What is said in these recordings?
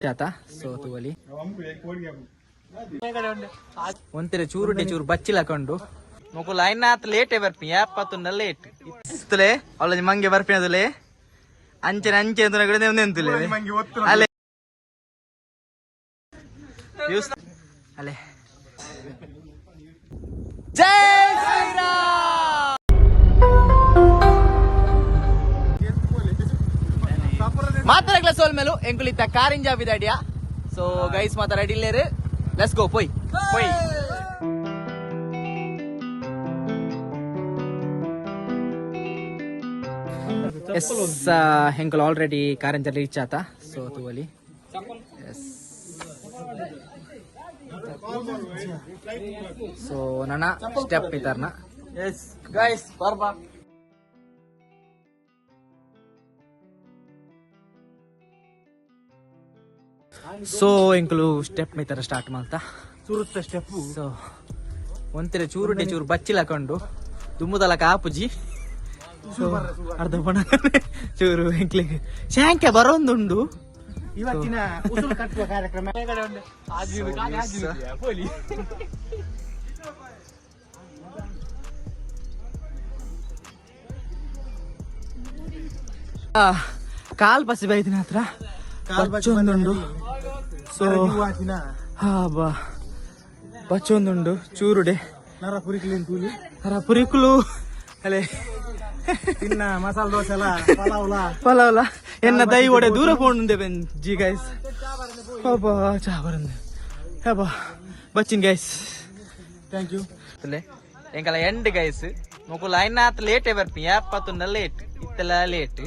ಆತ ಸೊ ತೂವಲಿ ಒಂತಿರ ಚೂರುಡೆ ಚೂರು ಬಚ್ಚಿಲಕೊಂಡು ಮೊಕುಲು ಲೈನ್ ಆತ ಲೇಟೇ ಬರ್ಪಿ ಯಾಪತ್ತುಂಡ ಲೇಟ್ ಇತ್ತಲೆ ಅವಳ ಮಂಗೆ ಬರ್ಪಿ ಅದಲೆ ಅಂಚೆ ಅಂಚೆ ಅಂತ ಕಡೆ ನೆಂತುಲೆ ಅಲೆ ಅಲೆ ಜೈ ಮಾತಾಡಕ್ಲ ಸೋಲ್ ಮೇಲು ಎಂಕುಲಿತ್ತ ಕಾರಿಂಜ ಬಿದಾಡಿಯ ಸೊ ಗೈಸ್ ಮಾತ ರೆಡಿ ಇಲ್ಲೇರು ಲೆಟ್ಸ್ ಗೋ ಪೊಯ್. ಪೊಯ್. ಎಸ್ ಹೆಂಕಲ್ ಆಲ್ರೆಡಿ ಕಾರಿಂಜ ರೀಚ್ ಆತ. ಸೊ ತೂವಲಿ ಎಸ್ ಸೊ ನನ್ನ ಸ್ಟೆಪ್ ಇತ್ತಾರ್ನ ಎಸ್ ಗೈಸ್ ಬರ್ಬಾ. ಸೊ ಎಂಕಲು ಸ್ಟೆಪ್ ಮೈತರ ಸ್ಟಾರ್ಟ್ ಮಾಡ್ತಾ. ಸುರುತ್ತ ಸ್ಟೆಪ್ ಸೊ ಒಂತಿರ ಚೂರುಡೆ ಚೂರು ಬಚ್ಚಿಲಕೊಂಡು ತುಂಬುದಲ್ಲ ಕಾಪುಜಿ. ಸೊ ಅರ್ಧ ಬಣ ಚೂರು ಎಂಕ್ಲಿಗೆ. ಶಾಂಕೆ ಬರೋಂದುಂಡು. ಇವತ್ತಿನ ಉಸುರು ಕಟ್ಟುವ ಕಾರ್ಯಕ್ರಮ. ಕಾಲ್ ಬಸ್ ಬೈದಿನ ಹತ್ರ. ಬಚ್ಚೊಂದುಂಡು. ಸೊ ಹಾ ಬಾ. ಬಚ್ಚೊಂದುಂಡು ಚೂರುಡೆ. ನರ ಪುರಿಕುಲು ಕೂಲಿ ನರ ಪುರಿಕುಲು ಅಲೆ. ತಿನ್ನ ಮಸಾಲ ದೋಸೆ ಎಲ್ಲ ಪಲಾವ್ಲ. ಪಲಾವ್ಲ. ಎನ್ನ ದೈ ಒಡೆ ದೂರ ಪೋಂಡುಂದೆ ಬೆನ್ ಜಿ ಗೈಸ್. ಅಬ್ಬಾ ಚಾ ಬರಂದೆ. ಅಬ್ಬಾ ಬಚ್ಚಿನ್ ಗೈಸ್. ಥ್ಯಾಂಕ್ ಯು ಅಲೆ ಎಂಕಲ ಎಂಡ್ ಗೈಸ್. ಮೊಕುಲು ಐನಾತ್ ಲೇಟ್ ಲೇಟೇ ಬರ್ಪಿ ಯಾಪತ್ತುಂಡ ಲೇಟ್ ಇತ್ತಲ ಲೇಟ್.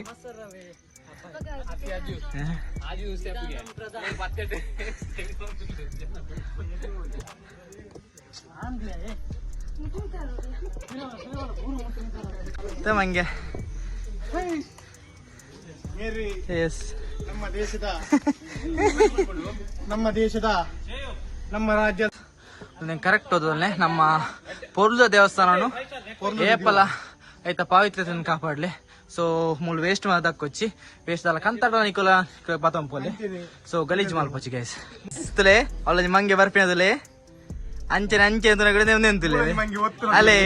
ಮಂಗೆ ಮೇರಿ ಎಸ್ ನಮ್ಮ ದೇಶದ ನಮ್ಮ ದೇಶದ ನಮ್ಮ ರಾಜ್ಯ ಕರೆಕ್ಟ್ ಓದಲ್ಲೇ ನಮ್ಮ ಪೊರ್ಲ ದೇವಸ್ಥಾನನು. ಏಪಲ ಆಯ್ತಾ ಪಾವಿತ್ರ್ಯತೆಯನ್ನು ಕಾಪಾಡ್ಲಿ. ಸೊ ಮೂಲ ವೇಸ್ಟ್ ದಕ್ಕೊಚ್ಚಿ ವೇಸ್ಟ್ ದಲ್ಲ ಕಂತಡ ನಿಕೋಲ ಪತಂಪೋಲೆ ಸೊ ಗಲೀಜ್ ಮಾಲ್ಪಚ್ಚಿ ಗೈಸ್ ಇಸ್ತಲೆ ಅವಳ ಮಂಗೆ ಬರ್ಪಿನದಲೆ ಅಂಚನೆ ಅಂಚೆ ಅಂತ ನಗಡೆ ನೆಂತುಲೆ. ಮಂಗೆ ಒತ್ತು ಅಲೆ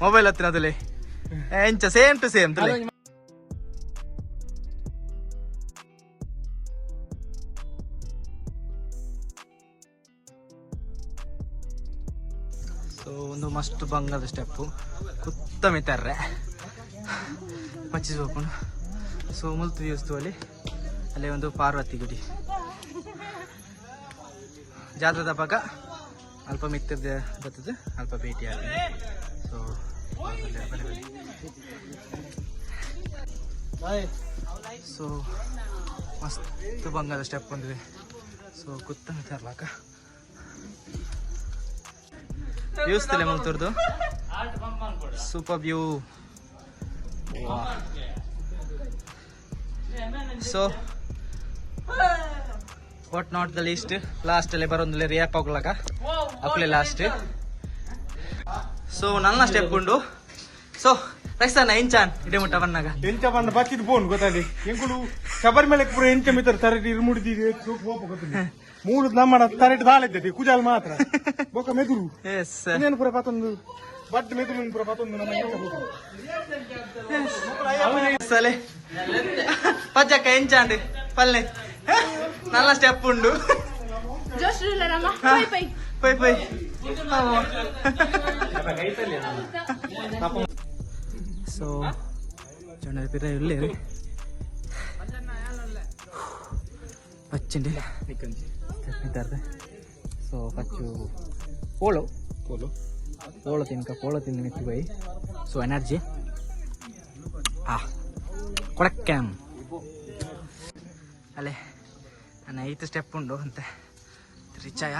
ಮೊಬೈಲ್ ಹತ್ತಿನ ಅದಲ್ಲಿ ಎಂಚ ಸೇಮ್ ಟು ಸೇಮ್ ತುಲೆ ಮಸ್ಟ್ ಬಂಗದ ಸ್ಟೆಪ್ಪು ಕುತ್ತ ಮಿತಾರ್ರೆ ಪಚ್ಚಿಸ್ ಸೊ ಮುಲ್ತು ದಿವಸ್ತು ಅಲ್ಲಿ, ಅಲ್ಲೇ ಒಂದು ಪಾರ್ವತಿ ಗುಡಿ. ಜಾತ್ರದ ಪಕ್ಕ ಅಲ್ಪ ಮಿತ್ತದ ಬರ್ತದೆ ಅಲ್ಪ ಭೇಟಿ ಆಗ್ತದೆ. ಸೊ ಸೊ ಮಸ್ತ್ ಬಂಗದ ಸ್ಟೆಪ್ ಬಂದಿದೆ ಸೊ ಕುತ್ತ ಮಿತಾರ್ಲಾಕ ವ್ಯೂಸ್ ತಲೆ ಮುಲ್ತುರ್ದು super view so what not the least last ಅಲ್ಲಿ ಬರೋದಿಲ್ಲ ರಿಯಾಪ್ ಆಗ್ಲಾಗ ಅಪ್ಲೆ ಲಾಸ್ಟ್ ಸೊ ನನ್ನ ಸ್ಟೆಪ್ ಉಂಡು. ಸೊ ರೈಸನ್ನ ಇಂಚಾನ್ ಇಡೇ ಮುಟ್ಟ ಬನ್ನಾಗ ಎಂಚ ಬಂದ ಬಚ್ಚಿದ್ ಬೋನ್ ಗೊತ್ತಾಗಿ ಹೆಂಗಳು ಶಬರಿಮಲೆ ಪೂರ ಎಂಚ ಮಿತ್ರ ತರ ಇರುಮುಡಿದಿ ಹೋಗ್ಬೇಕು ಮೂರು ನಮ್ಮ ತರಟ್ ದಾಳಿದ್ದತಿ ಕುಜಾಲ್ ಮಾತ್ರ. ಬೊಕ ಮೆದುರು. ಎಸ್ ಇನ್ನೇನು ಪುರ ಪತ್ತೊಂದು ಬಡ್ ಮೆದುರು ಪುರ ಪತ್ತೊಂದು ನಮ್ಮ. ಸಲೆ. ಪಜ್ಜಕ್ಕ ಎಂಚಾಂಡೆ ಪಲ್ಲೆ. ನಲ್ಲ ಸ್ಟೆಪ್ ಉಂಡು. ಜೋಶ್ರಮ್ಮ ಹಾ. ಪೈ ಪೈ. ಪೈ ಪೈ. ಸೊ ಇದ್ದಾರೆ ಸೊ ಕಚ್ಚು ಪೋಳು ಪೋಳು ಪೋಳು ತಿನ್ಕ ಪೋಳು ತಿನ್ ಮಿತ್ತು ಬೈ. ಸೊ ಎನರ್ಜಿ ಆ ಕೊಡಕ್ಕೆ ಅಲ್ಲೇ ನನ್ನ ಐತ್ ಸ್ಟೆಪ್ ಉಂಡು ಅಂತೆ. ರಿಚಾಯ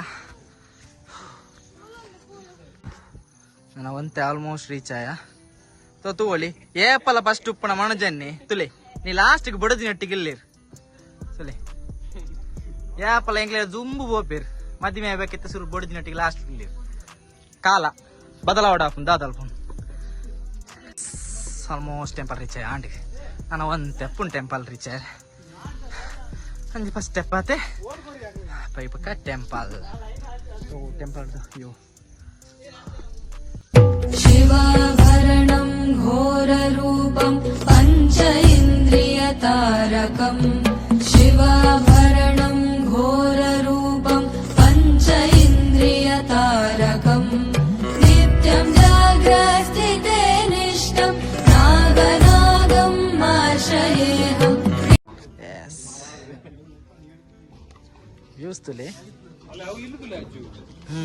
ನನ್ನ ಒಂತೆ ಆಲ್ಮೋಸ್ಟ್ ರೀಚಾಯ ಆಯ? ತೋ ತೂವಳಿ. ಏಪಲ ಫಸ್ಟ್ ಉಪ್ಪಣ ಮಣಜನ್ನಿ. ತುಲೆ ನೀ ಲಾಸ್ಟ್ಗೆ ಬಡದಿನಟ್ಟಿಗೆ ಇಲ್ಲಿರ್. ಸುಲೆ ಏಪಲ ಎಂಗ್ಲೇ ಜುಂಬು ಬೋಪೇರ್. ಮದಿಮೆ ಬೇಕಿತ್ತ ಸುರು ಬಡದಿನಟ್ಟಿಗೆ ಲಾಸ್ಟ್ ಇಲ್ಲಿ. ಕಾಲ. ಬದಲಾವಡ ಆಪುನ್ ದಾದಲ್ಪುನ್ ಆಲ್ಮೋಸ್ಟ್ ಟೆಂಪಲ್ ರೀಚ್ ಆಂಡಿ. ನಾನು ಒಂದು ತೆಪ್ಪುನ್ ಟೆಂಪಲ್ ರೀಚ್ ಅಂಜಿ ಫಸ್ಟ್ ಸ್ಟೆಪ್ ಆತೆ. ಪೈಪಕ್ಕ ಟೆಂಪಲ್ ಓ ಟೆಂಪಲ್ ಅಯ್ಯೋ. ಯೂಸ್ ತುಲೆ ಹ್ಞೂ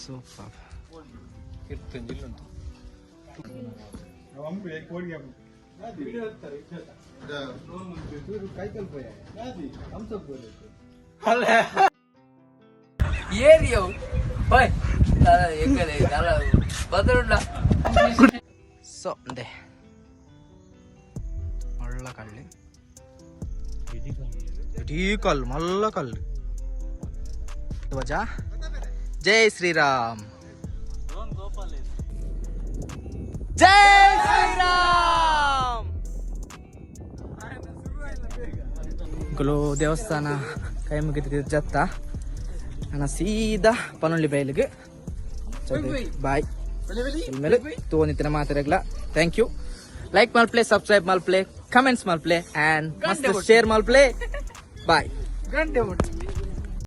ಸೂಪರ್. ಏರಿಯೋ? ಬಾಯ್ ಎಕ್ಕಡೆ ಬದರುಂಡ ಸೊ ದೇ ಒಳ್ಳೆ ಕಳ್ಳಿ ಕಲ್ಲು ಮಲ್ಲ ಕಲ್ಲು. ಧ್ವಜ. ಜೈ ಶ್ರೀರಾಮ್. ಜೈ ಶ್ರೀರಾಮ್. ಗುಲು ದೇವಸ್ಥಾನ ಕೈ ಮುಗಿದ ಜತ್ತ. ನಾನು ಸೀದಾ ಪನೊಳ್ಳಿ ಬಯಲಿಗೆ. ಬಾಯ್. ಮೇಲೆ ತೋನಿತ್ತಿನ ಮಾತಾಡಲ್ಲ ಥ್ಯಾಂಕ್ ಯು ಲೈಕ್ ಮಲ್ಪ್ಲೆ ಸಬ್ಸ್ಕ್ರೈಬ್ ಮಲ್ಪ್ಲೆ ಕಮೆಂಟ್ಸ್ ಮಲ್ಪ್ಲೆ ಅಂಡ್ ಮಸ್ತ್ ಶೇರ್ ಮಲ್ಪ್ಲೆ ಬಾಯ್ ಗಂಟೆ ಮುಟ್ಟು